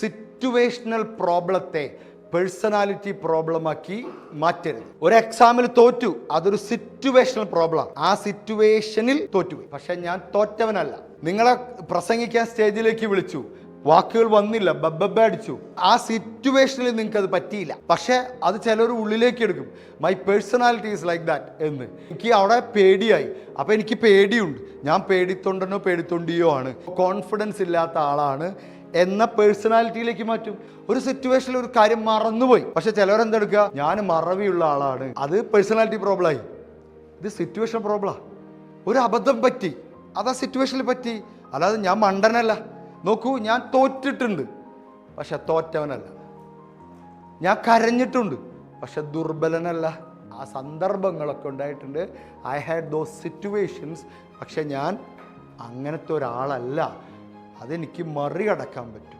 Situational പ്രോബ്ലത്തെ personality പ്രോബ്ലമാക്കി മാറ്റരുത്. ഒരു എക്സാമിൽ തോറ്റു അതൊരു സിറ്റുവേഷണൽ പ്രോബ്ലം ആ സിറ്റുവേഷനിൽ തോറ്റുപോയി. പക്ഷെ ഞാൻ തോറ്റവനല്ല. നിങ്ങളെ പ്രസംഗിക്കാൻ സ്റ്റേജിലേക്ക് വിളിച്ചു. വാക്കുകൾ വന്നില്ല ബബ്ബ അടിച്ചു. ആ സിറ്റുവേഷനിൽ നിങ്ങൾക്ക് അത് പറ്റിയില്ല. പക്ഷേ അത് ചിലർ ഉള്ളിലേക്ക് എടുക്കും. My personality is like that എന്ന്. എനിക്ക് അവിടെ പേടിയായി. അപ്പോൾ എനിക്ക് പേടിയുണ്ട്. ഞാൻ പേടിത്തൊണ്ടനോ പേടിത്തൊണ്ടിയോ ആണ്. കോൺഫിഡൻസ് ഇല്ലാത്ത ആളാണ്. എന്ന പേഴ്സണാലിറ്റിയിലേക്ക് മാറ്റും. ഒരു സിറ്റുവേഷനിൽ ഒരു കാര്യം മറന്നുപോയി. പക്ഷെ ചിലവരെന്തെടുക്കുക ഞാൻ മറവിയുള്ള ആളാണ്. അത് പേഴ്സണാലിറ്റി പ്രോബ്ലമായി ഇത് സിറ്റുവേഷൻ പ്രോബ്ലാ ഒരു അബദ്ധം പറ്റി. അതാ സിറ്റുവേഷനിൽ പറ്റി. അല്ലാതെ ഞാൻ മണ്ടനല്ല. നോക്കൂ ഞാൻ തോറ്റിട്ടുണ്ട്. പക്ഷെ തോറ്റവനല്ല. ഞാൻ കരഞ്ഞിട്ടുണ്ട്. പക്ഷെ ദുർബലനല്ല. ആ സന്ദർഭങ്ങളൊക്കെ ഉണ്ടായിട്ടുണ്ട്. ഐ ഹാഡ് ദോസ് സിറ്റുവേഷൻസ് പക്ഷെ ഞാൻ അങ്ങനത്തെ ഒരാളല്ല. അതെനിക്ക് മറികടക്കാൻ പറ്റും.